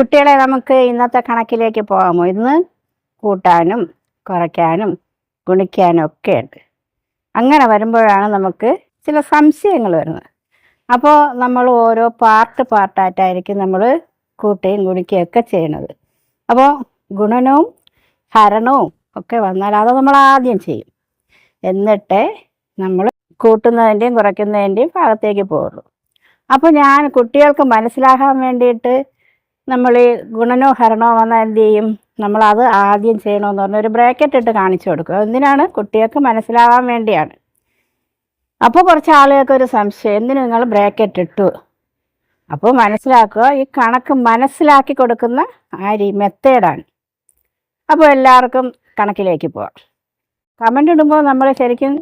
കുട്ടികളെ നമുക്ക് ഇന്നത്തെ കണക്കിലേക്ക് പോകാമോ? ഇന്ന് കൂട്ടാനും കുറയ്ക്കാനും ഗുണിക്കാനും ഒക്കെ ഉണ്ട്. അങ്ങനെ വരുമ്പോഴാണ് നമുക്ക് ചില സംശയങ്ങൾ വരുന്നത്. അപ്പോൾ നമ്മൾ ഓരോ പാർട്ട് പാർട്ടായിട്ടായിരിക്കും നമ്മൾ കൂട്ടുകയും ഗുണിക്കുകയും ഒക്കെ ചെയ്യണത് അപ്പോൾ ഗുണനവും ഹരണവും ഒക്കെ വന്നാൽ അത് നമ്മൾ ആദ്യം ചെയ്യും. എന്നിട്ട് നമ്മൾ കൂട്ടുന്നതിന്റെയും കുറയ്ക്കുന്നതിന്റെയും ഭാഗത്തേക്ക് പോകുള്ളൂ. അപ്പോൾ ഞാൻ കുട്ടികൾക്ക് മനസ്സിലാക്കാൻ വേണ്ടിയിട്ട് നമ്മൾ ഗുണനോ ഹരണോ വന്നാൽ എന്ത് ചെയ്യും? നമ്മളത് ആദ്യം ചെയ്യണമെന്ന് പറഞ്ഞ ഒരു ബ്രാക്കറ്റ് ഇട്ട് കാണിച്ചു കൊടുക്കും. എന്തിനാണ് കുട്ടികൾക്ക് മനസ്സിലാവാൻ വേണ്ടിയാണ്. അപ്പോൾ കുറച്ച് ആളുകൾക്ക് ഒരു സംശയം. എന്തിനു നിങ്ങൾ ബ്രാക്കറ്റ് ഇട്ടു? അപ്പോൾ മനസ്സിലാക്കുക ഈ കണക്ക് മനസ്സിലാക്കി കൊടുക്കുന്ന ആ രീ മെത്തേഡാണ്. അപ്പോൾ എല്ലാവർക്കും കണക്കിലേക്ക് പോവാം. കമന്റ് ഇടുമ്പോൾ നമ്മൾ ശരിക്കും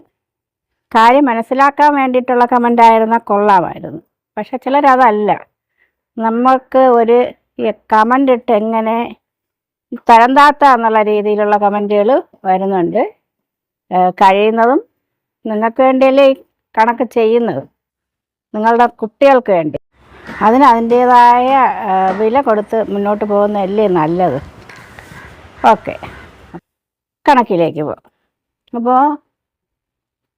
കാര്യം മനസ്സിലാക്കാൻ വേണ്ടിയിട്ടുള്ള കമന്റ് ആയിരുന്നാൽ കൊള്ളാമായിരുന്നു. പക്ഷെ ചിലരതല്ല. നമുക്ക് ഒരു കമന്റ് ഇട്ട് എങ്ങനെ തരം താത്ത എന്നുള്ള രീതിയിലുള്ള കമന്റുകൾ വരുന്നുണ്ട് കഴിയുന്നതും നിങ്ങൾക്ക് വേണ്ടിയല്ലേ കണക്ക് ചെയ്യുന്നത്. നിങ്ങളുടെ കുട്ടികൾക്ക് വേണ്ടി. അതിന് അതിന്റേതായ വില കൊടുത്ത് മുന്നോട്ട് പോകുന്നതല്ലേ നല്ലത്. ഓക്കെ. കണക്കിലേക്ക് പോകാം അപ്പോൾ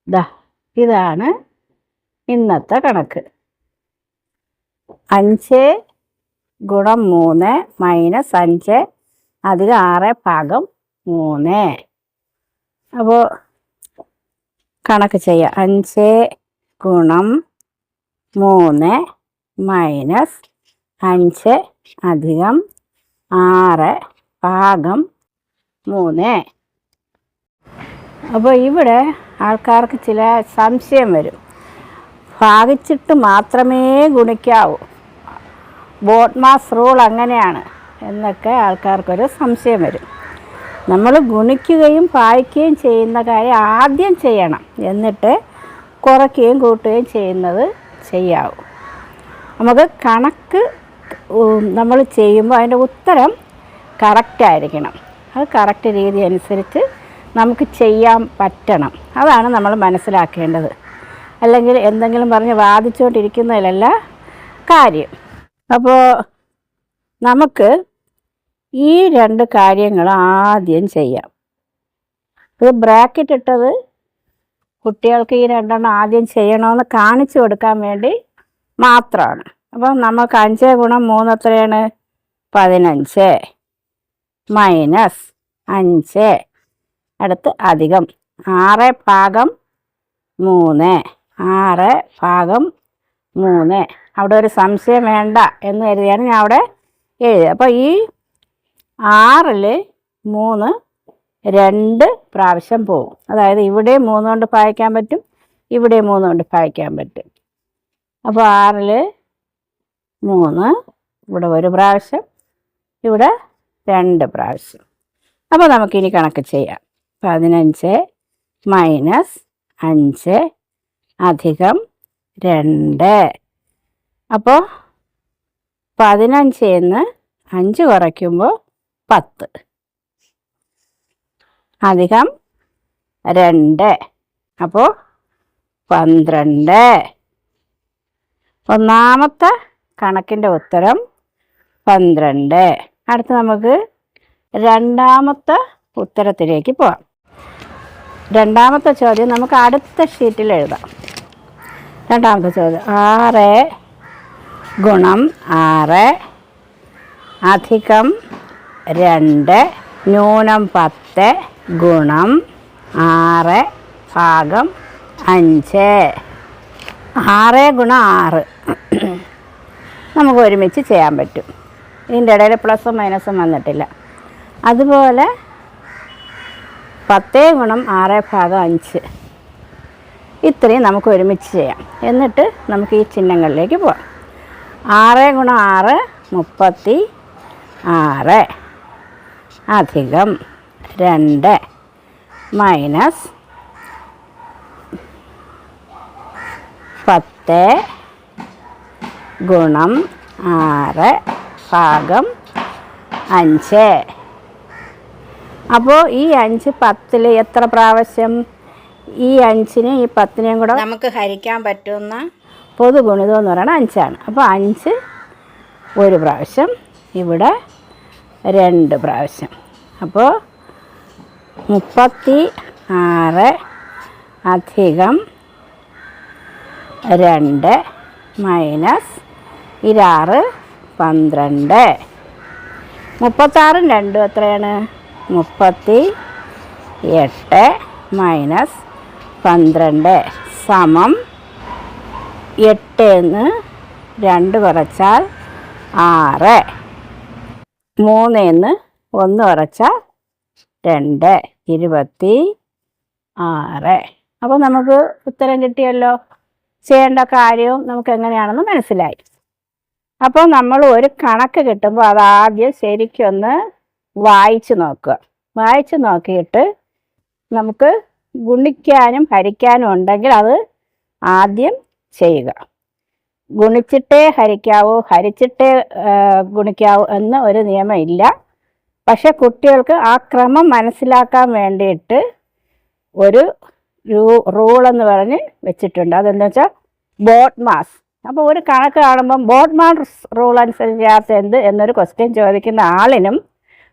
ദാ ഇതാണ് ഇന്നത്തെ കണക്ക്. അഞ്ച് ഗുണം മൂന്ന് മൈനസ് അഞ്ച് അതിൽ ആറ് ഭാഗം മൂന്ന്. അപ്പോൾ കണക്ക് ചെയ്യാം. അഞ്ച് ഗുണം മൂന്ന് മൈനസ് അഞ്ച് അധികം ആറ് ഭാഗം മൂന്ന്. അപ്പോൾ ഇവിടെ ആൾക്കാർക്ക് ചില സംശയം വരും. ഭാഗിച്ചിട്ട് മാത്രമേ ഗുണിക്കാവൂ. ബോട്ട്മാസ് റൂൾ അങ്ങനെയാണ് എന്നൊക്കെ ആൾക്കാർക്കൊരു സംശയം വരും. നമ്മൾ ഗുണിക്കുകയും ഭാഗിക്കുകയും ചെയ്യുന്ന കാര്യം ആദ്യം ചെയ്യണം. എന്നിട്ട് കുറയ്ക്കുകയും കൂട്ടുകയും ചെയ്യുന്നത് ചെയ്യാവൂ. നമുക്ക് കണക്ക് നമ്മൾ ചെയ്യുമ്പോൾ അതിന്റെ ഉത്തരം കറക്റ്റായിരിക്കണം അത് കറക്റ്റ് രീതി അനുസരിച്ച് നമുക്ക് ചെയ്യാൻ പറ്റണം. അതാണ് നമ്മൾ മനസ്സിലാക്കേണ്ടത്. അല്ലെങ്കിൽ എന്തെങ്കിലും പറഞ്ഞ് വാദിച്ചുകൊണ്ടിരിക്കുന്നതിലല്ല കാര്യം. അപ്പോൾ നമുക്ക് ഈ രണ്ട് കാര്യങ്ങൾ ആദ്യം ചെയ്യാം. ഇത് ബ്രാക്കറ്റ് ഇട്ടത് കുട്ടികൾക്ക് ഈ രണ്ടെണ്ണം ആദ്യം ചെയ്യണമെന്ന് കാണിച്ചു കൊടുക്കാൻ വേണ്ടി മാത്രമാണ്. അപ്പം നമുക്ക് അഞ്ച് ഗുണം മൂന്ന് എത്രയാണ്? പതിനഞ്ച്. മൈനസ് അഞ്ച്. അടുത്ത് അധികം. ആറ് ഭാഗം മൂന്ന്. ആറ് ഭാഗം മൂന്ന്. അവിടെ ഒരു സംശയം വേണ്ട എന്ന് കരുതിയാണ് ഞാൻ അവിടെ എഴുതി അപ്പോൾ ഈ ആറിൽ മൂന്ന് രണ്ട് പ്രാവശ്യം പോകും. അതായത് ഇവിടെ മൂന്ന് കൊണ്ട് ഭാഗിക്കാൻ പറ്റും ഇവിടെ മൂന്ന് കൊണ്ട് ഭാഗിക്കാൻ പറ്റും. അപ്പോൾ ആറിൽ മൂന്ന് ഇവിടെ ഒരു പ്രാവശ്യം ഇവിടെ രണ്ട് പ്രാവശ്യം. അപ്പോൾ നമുക്കിനി കണക്ക് ചെയ്യാം. പതിനഞ്ച് മൈനസ് അഞ്ച് അധികം രണ്ട്. അപ്പോൾ പതിനഞ്ചിൽ നിന്ന് അഞ്ച് കുറയ്ക്കുമ്പോൾ പത്ത്. അധികം രണ്ട്. അപ്പോൾ പന്ത്രണ്ട്. ഒന്നാമത്തെ കണക്കിന്റെ ഉത്തരം പന്ത്രണ്ട്. അടുത്ത് നമുക്ക് രണ്ടാമത്തെ ഉത്തരത്തിലേക്ക് പോവാം. രണ്ടാമത്തെ ചോദ്യം നമുക്ക് അടുത്ത ഷീറ്റിൽ എഴുതാം. രണ്ടാമത്തെ ചോദ്യം ആറ് ഗുണം ആറ്. അധികം രണ്ട്. ന്യൂനം പത്ത്. ഗുണം ആറ്. ഭാഗം അഞ്ച്. ആറ് ഗുണം ആറ്. നമുക്ക് ഒരുമിച്ച് ചെയ്യാൻ പറ്റും. ഇതിന്റെ ഇടയിൽ പ്ലസും മൈനസും വന്നിട്ടില്ല. അതുപോലെ പത്തേ ഗുണം ആറ് ഭാഗം അഞ്ച്. ഇത്രയും നമുക്ക് ഒരുമിച്ച് ചെയ്യാം. എന്നിട്ട് നമുക്ക് ഈ ചിഹ്നങ്ങളിലേക്ക് പോവാം. ആറ് ഗുണം ആറ് മുപ്പത്തി ആറ്. അധികം രണ്ട്. മൈനസ് പത്ത് ഗുണം ആറ് ഭാഗം അഞ്ച്. അപ്പോൾ ഈ അഞ്ച് പത്തിൽ എത്ര പ്രാവശ്യം? ഈ അഞ്ചിനെ ഈ പത്തിനെയും കൂടെ നമുക്ക് ഹരിക്കാൻ പറ്റുന്ന പൊതുഗുണിതം എന്ന് പറയുന്നത് അഞ്ചാണ്. അപ്പോൾ അഞ്ച് ഒരു പ്രാവശ്യം ഇവിടെ രണ്ട് പ്രാവശ്യം. അപ്പോൾ മുപ്പത്തി ആറ് അധികം രണ്ട് മൈനസ് ഇരാറ് പന്ത്രണ്ട്. മുപ്പത്താറും രണ്ടും എത്രയാണ്? മുപ്പത്തി എട്ട് മൈനസ് പന്ത്രണ്ട് സമം എട്ടിന്ന് രണ്ട് കുറച്ചാൽ ആറ്. മൂന്നിന്ന് ഒന്ന് കുറച്ചാൽ രണ്ട്. ഇരുപത്തി ആറ്. അപ്പോൾ നമുക്ക് ഉത്തരം കിട്ടിയല്ലോ? ചെയ്യേണ്ട കാര്യവും നമുക്ക് എങ്ങനെയാണെന്ന് മനസ്സിലായി. അപ്പോൾ നമ്മൾ ഒരു കണക്ക് കിട്ടുമ്പോൾ അത് ആദ്യം ശരിക്കൊന്ന് വായിച്ചു നോക്കുക. വായിച്ചു നോക്കിയിട്ട് നമുക്ക് ഗുണിക്കാനും ഹരിക്കാനും ഉണ്ടെങ്കിൽ അത് ആദ്യം ചെയ്യുക. ഗുണിച്ചിട്ടേ ഹരിക്കാവൂ ഹരിച്ചിട്ടേ ഗുണിക്കാവൂ എന്ന ഒരു നിയമം ഇല്ല പക്ഷെ കുട്ടികൾക്ക് ആ ക്രമം മനസ്സിലാക്കാൻ വേണ്ടിയിട്ട് ഒരു റൂൾ റൂളെന്ന് പറഞ്ഞ് വെച്ചിട്ടുണ്ട്. അതെന്താ വെച്ചാൽ ബോട്ട് മാസ്. അപ്പോൾ ഒരു കണക്ക് കാണുമ്പം ബോട്ട് മാസ് റൂൾ അനുസരിച്ചാത്ത എന്ത് എന്നൊരു ക്വസ്റ്റ്യൻ ചോദിക്കുന്ന ആളിനും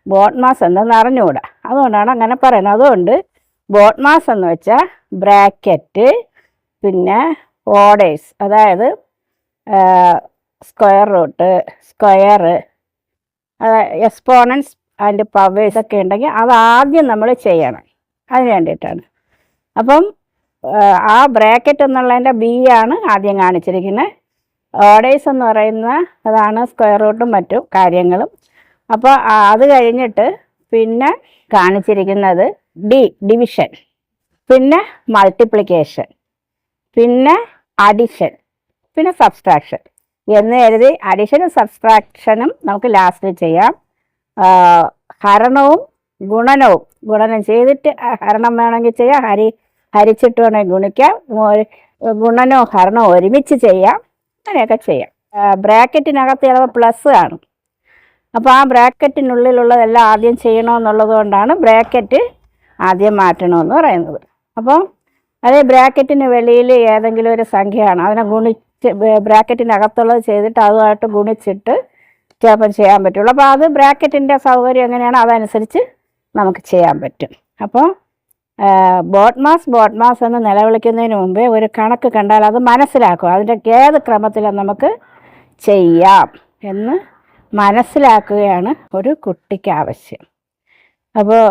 ബോട്ട് മാസ് എന്തെന്ന് അറിഞ്ഞുകൂടാ. അതുകൊണ്ടാണ് അങ്ങനെ പറയുന്നത്. അതുകൊണ്ട് ബോട്ട് മാസ് എന്ന് വെച്ചാൽ ബ്രാക്കറ്റ് പിന്നെ ഓർഡേഴ്സ് അതായത് square root square exponents and powers ഒക്കെ ഉണ്ടെങ്കിൽ അത് ആദ്യം നമ്മൾ ചെയ്യണം. അതിന് വേണ്ടിയിട്ടാണ്. അപ്പം ആ, ബ്രാക്കറ്റ് എന്നുള്ളതിന്റെ ബി ആണ് ആദ്യം കാണിച്ചിരിക്കുന്നത്. ഓർഡേഴ്സ് എന്ന് പറയുന്ന അതാണ് സ്ക്വയർ റൂട്ടും മറ്റു കാര്യങ്ങളും. അപ്പോൾ അത് കഴിഞ്ഞിട്ട് പിന്നെ കാണിച്ചിരിക്കുന്നത് ഡി ഡിവിഷൻ. പിന്നെ മൾട്ടിപ്ലിക്കേഷൻ. പിന്നെ അഡിഷൻ പിന്നെ സബ്സ്ട്രാക്ഷൻ എന്ന് കരുതി അഡിഷനും സബ്സ്ട്രാക്ഷനും നമുക്ക് ലാസ്റ്റ് ചെയ്യാം. ഹരണവും ഗുണനവും. ഗുണനം ചെയ്തിട്ട് ഹരണം വേണമെങ്കിൽ ചെയ്യാം. ഹരി ഹരിച്ചിട്ട് വേണമെങ്കിൽ ഗുണിക്കാം. ഗുണനോ ഗുണനവും ഹരണവും ഒരുമിച്ച് ചെയ്യാം. അങ്ങനെയൊക്കെ ചെയ്യാം. ബ്രാക്കറ്റിനകത്ത് ചിലപ്പോൾ പ്ലസ് ആണ് അപ്പോൾ ആ ബ്രാക്കറ്റിനുള്ളിലുള്ളതെല്ലാം ആദ്യം ചെയ്യണമെന്നുള്ളത് കൊണ്ടാണ് ബ്രാക്കറ്റ് ആദ്യം മാറ്റണമെന്ന് പറയുന്നത്. അപ്പോൾ അതേ ബ്രാക്കറ്റിന് വെളിയിൽ ഏതെങ്കിലും ഒരു സംഖ്യയാണ്. അതിനെ ഗുണിച്ച് ബ്രാക്കറ്റിനകത്തുള്ളത് ചെയ്തിട്ട് അതുമായിട്ട് ഗുണിച്ചിട്ട് ചിലപ്പം ചെയ്യാൻ പറ്റുള്ളൂ. അപ്പോൾ അത് ബ്രാക്കറ്റിന്റെ സൗകര്യം എങ്ങനെയാണോ അതനുസരിച്ച് നമുക്ക് ചെയ്യാൻ പറ്റും. അപ്പോൾ ബോട്ട് മാസ് ബോട്ട് മാസ് എന്ന് നിലവിളിക്കുന്നതിന് മുമ്പേ ഒരു കണക്ക് കണ്ടാൽ അത് മനസ്സിലാക്കും. അതിന്റെ ഏത് ക്രമത്തിലാണ് നമുക്ക് ചെയ്യാം എന്ന് മനസ്സിലാക്കുകയാണ് ഒരു കുട്ടിക്ക് ആവശ്യം. അപ്പോൾ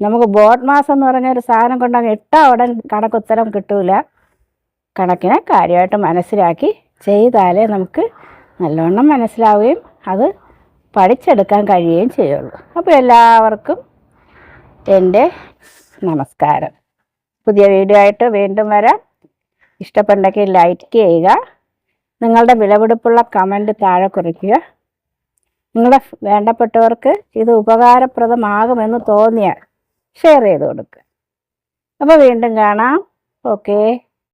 നമുക്ക് ബോട്ട് മാസ് എന്ന് പറഞ്ഞ ഒരു സാധനം കൊണ്ടങ്ങ് ഇട്ട ഉടൻ കണക്കുത്തരം കിട്ടൂല. കണക്കിനെ കാര്യമായിട്ട് മനസ്സിലാക്കി ചെയ്താലേ നമുക്ക് നല്ലവണ്ണം മനസ്സിലാവുകയും അത് പഠിച്ചെടുക്കാൻ കഴിയുകയും ചെയ്യുള്ളൂ. അപ്പോൾ എല്ലാവർക്കും എന്റെ നമസ്കാരം. പുതിയ വീഡിയോ ആയിട്ട് വീണ്ടും വരാം. ഇഷ്ടപ്പെട്ടെങ്കിൽ ലൈക്ക് ചെയ്യുക. നിങ്ങളുടെ വിലപിടിപ്പുള്ള കമന്റ് താഴെ കുറിക്കുക. നിങ്ങളുടെ വേണ്ടപ്പെട്ടവർക്ക് ഇത് ഉപകാരപ്രദമാകുമെന്ന് തോന്നിയാൽ ഷെയർ ചെയ്ത് കൊടുക്കുക അപ്പോൾ വീണ്ടും കാണാം. ഓക്കേ.